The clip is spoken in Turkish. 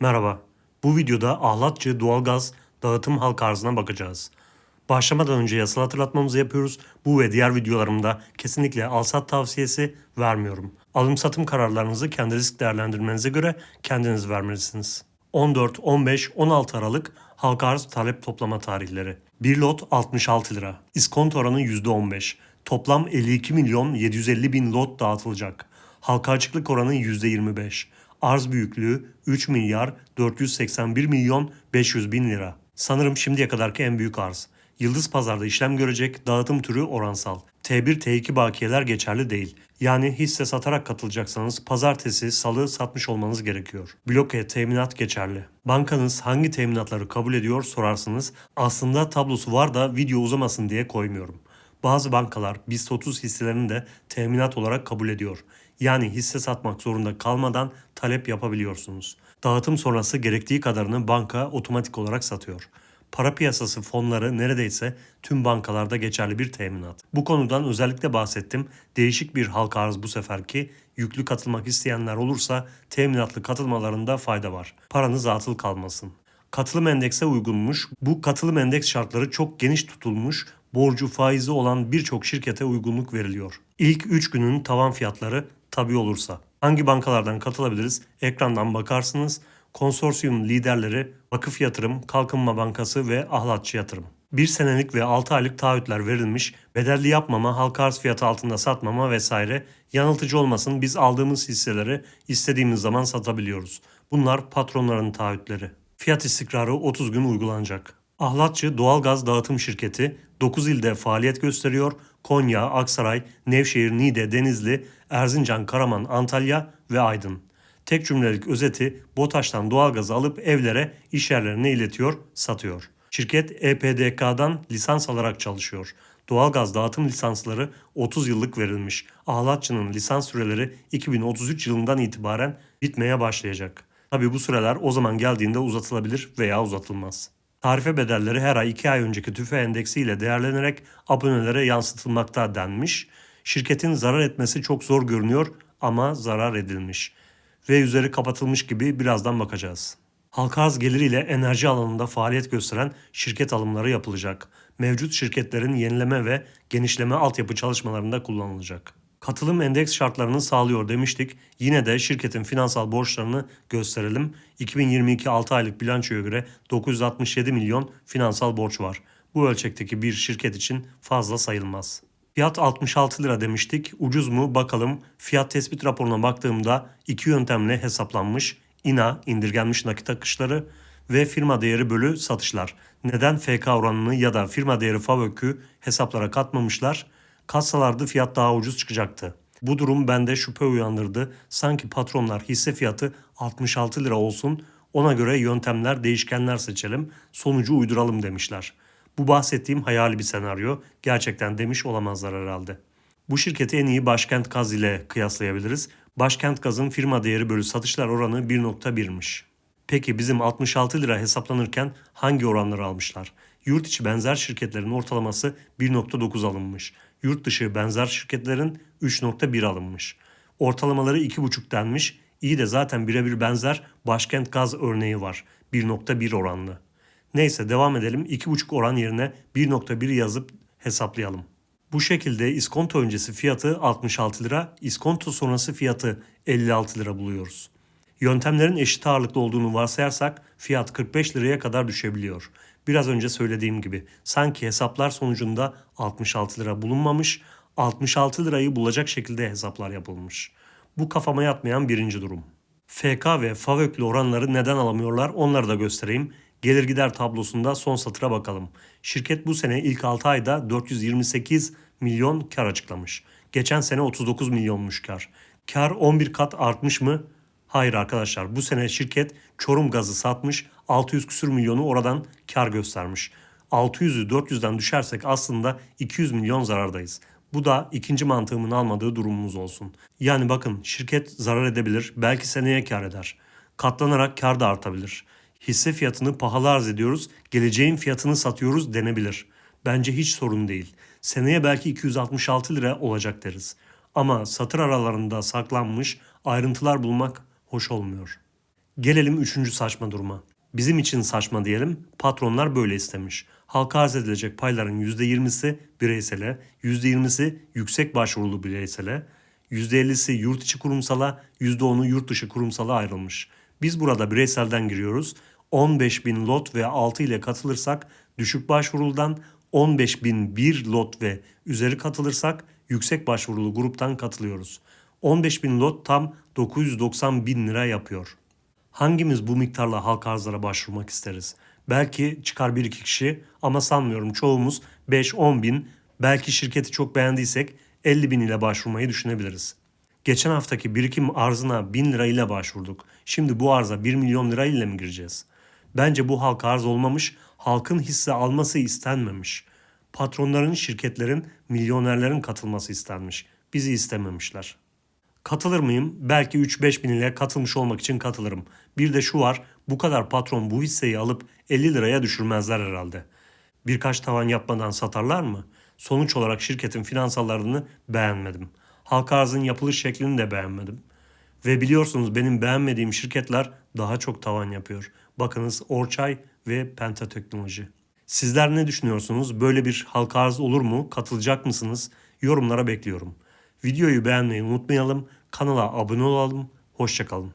Merhaba. Bu videoda Ahlatçı doğalgaz dağıtım halka arzına bakacağız. Başlamadan önce yasal hatırlatmamızı yapıyoruz. Bu ve diğer videolarımda kesinlikle alsat tavsiyesi vermiyorum. Alım satım kararlarınızı kendi risk değerlendirmenize göre kendiniz vermelisiniz. 14, 15, 16 Aralık halka arz talep toplama tarihleri. Bir lot 66 lira. İskonto oranı %15. Toplam 52 milyon 750 bin lot dağıtılacak. Halka açıklık oranı %25. Arz büyüklüğü 3 milyar 481 milyon 500 bin lira. Sanırım şimdiye kadarki en büyük arz. Yıldız Pazar'da işlem görecek dağıtım türü oransal. T1 T2 bakiyeler geçerli değil. Yani hisse satarak katılacaksanız pazartesi, salı satmış olmanız gerekiyor. Bloke teminat geçerli. Bankanız hangi teminatları kabul ediyor sorarsınız. Aslında tablosu var da video uzamasın diye koymuyorum. Bazı bankalar BIST 30 hisselerini de teminat olarak kabul ediyor. Yani hisse satmak zorunda kalmadan talep yapabiliyorsunuz. Dağıtım sonrası gerektiği kadarını banka otomatik olarak satıyor. Para piyasası fonları neredeyse tüm bankalarda geçerli bir teminat. Bu konudan özellikle bahsettim. Değişik bir halka arz bu seferki. Yüklü katılmak isteyenler olursa teminatlı katılmalarında fayda var. Paranız atıl kalmasın. Katılım endekse uygunmuş. Bu katılım endeks şartları çok geniş tutulmuş. Borcu faizi olan birçok şirkete uygunluk veriliyor. İlk 3 günün tavan fiyatları tabi olursa. Hangi bankalardan katılabiliriz? Ekrandan bakarsınız. Konsorsiyum liderleri Vakıf Yatırım, Kalkınma Bankası ve Ahlatçı Yatırım. Bir senelik ve 6 aylık taahhütler verilmiş, bedelli yapmama, halka arz fiyatı altında satmama vesaire yanıltıcı olmasın biz aldığımız hisseleri istediğimiz zaman satabiliyoruz. Bunlar patronların taahhütleri. Fiyat istikrarı 30 gün uygulanacak. Ahlatçı Doğalgaz Dağıtım Şirketi 9 ilde faaliyet gösteriyor. Konya, Aksaray, Nevşehir, Niğde, Denizli, Erzincan, Karaman, Antalya ve Aydın. Tek cümlelik özeti BOTAŞ'tan doğalgazı alıp evlere, iş yerlerine iletiyor, satıyor. Şirket EPDK'dan lisans alarak çalışıyor. Doğalgaz dağıtım lisansları 30 yıllık verilmiş. Ahlatçı'nın lisans süreleri 2033 yılından itibaren bitmeye başlayacak. Tabi bu süreler o zaman geldiğinde uzatılabilir veya uzatılmaz. Tarife bedelleri her ay 2 ay önceki tüfe endeksi ile değerlenerek abonelere yansıtılmakta denmiş. Şirketin zarar etmesi çok zor görünüyor ama zarar edilmiş. Ve üzeri kapatılmış gibi birazdan bakacağız. Halka arz geliriyle enerji alanında faaliyet gösteren şirket alımları yapılacak. Mevcut şirketlerin yenileme ve genişleme altyapı çalışmalarında kullanılacak. Katılım endeks şartlarını sağlıyor demiştik. Yine de şirketin finansal borçlarını gösterelim. 2022 6 aylık bilançoya göre 967 milyon finansal borç var. Bu ölçekteki bir şirket için fazla sayılmaz. Fiyat 66 lira demiştik. Ucuz mu bakalım. Fiyat tespit raporuna baktığımda iki yöntemle hesaplanmış. İNA indirgenmiş nakit akışları ve firma değeri bölü satışlar. Neden FK oranını ya da firma değeri FAVÖK'ü hesaplara katmamışlar? Katsalardı fiyat daha ucuz çıkacaktı. Bu durum bende şüphe uyandırdı. Sanki patronlar hisse fiyatı 66 lira olsun ona göre yöntemler değişkenler seçelim sonucu uyduralım demişler. Bu bahsettiğim hayali bir senaryo. Gerçekten demiş olamazlar herhalde. Bu şirketi en iyi Başkent Gaz ile kıyaslayabiliriz. Başkent Gaz'ın firma değeri bölü satışlar oranı 1.1'miş. Peki bizim 66 lira hesaplanırken hangi oranları almışlar? Yurt içi benzer şirketlerin ortalaması 1.9 alınmış. Yurt dışı benzer şirketlerin 3.1 alınmış. Ortalamaları 2.5 denmiş. İyi de zaten birebir benzer Başkent Gaz örneği var. 1.1 oranlı. Neyse devam edelim. 2.5 oran yerine 1.1 yazıp hesaplayalım. Bu şekilde iskonto öncesi fiyatı 66 lira, iskonto sonrası fiyatı 56 lira buluyoruz. Yöntemlerin eşit ağırlıklı olduğunu varsayarsak fiyat 45 liraya kadar düşebiliyor. Biraz önce söylediğim gibi sanki hesaplar sonucunda 66 lira bulunmamış, 66 lirayı bulacak şekilde hesaplar yapılmış. Bu kafama yatmayan birinci durum. FK ve FAVÖK'lü oranları neden alamıyorlar onları da göstereyim. Gelir gider tablosunda son satıra bakalım. Şirket bu sene ilk 6 ayda 428 milyon kar açıklamış. Geçen sene 39 milyonmuş kar. Kar 11 kat artmış mı? Hayır arkadaşlar bu sene şirket Çorum gazı satmış 600 küsür milyonu oradan kar göstermiş. 600'ü 400'den düşersek aslında 200 milyon zarardayız. Bu da ikinci mantığımın almadığı durumumuz olsun. Yani bakın şirket zarar edebilir belki seneye kar eder. Katlanarak kar da artabilir. Hisse fiyatını pahalı arz ediyoruz, geleceğin fiyatını satıyoruz denebilir. Bence hiç sorun değil. Seneye belki 266 lira olacak deriz. Ama satır aralarında saklanmış ayrıntılar bulmak hoş olmuyor. Gelelim üçüncü saçma duruma. Bizim için saçma diyelim, patronlar böyle istemiş. Halka arz edilecek payların %20'si bireysele, %20'si yüksek başvurulu bireysele, %50'si yurt içi kurumsala, %10'u yurt dışı kurumsala ayrılmış. Biz burada bireyselden giriyoruz. 15 bin lot ve altı ile katılırsak düşük başvuruludan 15 bin bir lot ve üzeri katılırsak yüksek başvurulu gruptan katılıyoruz. 15 bin lot tam 990 bin lira yapıyor. Hangimiz bu miktarla halka arzlara başvurmak isteriz? Belki çıkar bir iki kişi ama sanmıyorum çoğumuz 5-10 bin belki şirketi çok beğendiysek 50 bin ile başvurmayı düşünebiliriz. Geçen haftaki birikim arzına 1000 lira ile başvurduk. Şimdi bu arza 1 milyon lira ile mi gireceğiz? Bence bu halka arz olmamış, halkın hisse alması istenmemiş. Patronların, şirketlerin, milyonerlerin katılması istenmiş. Bizi istememişler. Katılır mıyım? Belki 3-5 bin ile katılmış olmak için katılırım. Bir de şu var, bu kadar patron bu hisseyi alıp 50 liraya düşürmezler herhalde. Birkaç tavan yapmadan satarlar mı? Sonuç olarak şirketin finansallarını beğenmedim. Halka arzın yapılış şeklini de beğenmedim. Ve biliyorsunuz benim beğenmediğim şirketler daha çok tavan yapıyor. Bakınız Orçay ve Penta Teknoloji. Sizler ne düşünüyorsunuz? Böyle bir halka arz olur mu? Katılacak mısınız? Yorumlara bekliyorum. Videoyu beğenmeyi unutmayalım. Kanala abone olalım. Hoşçakalın.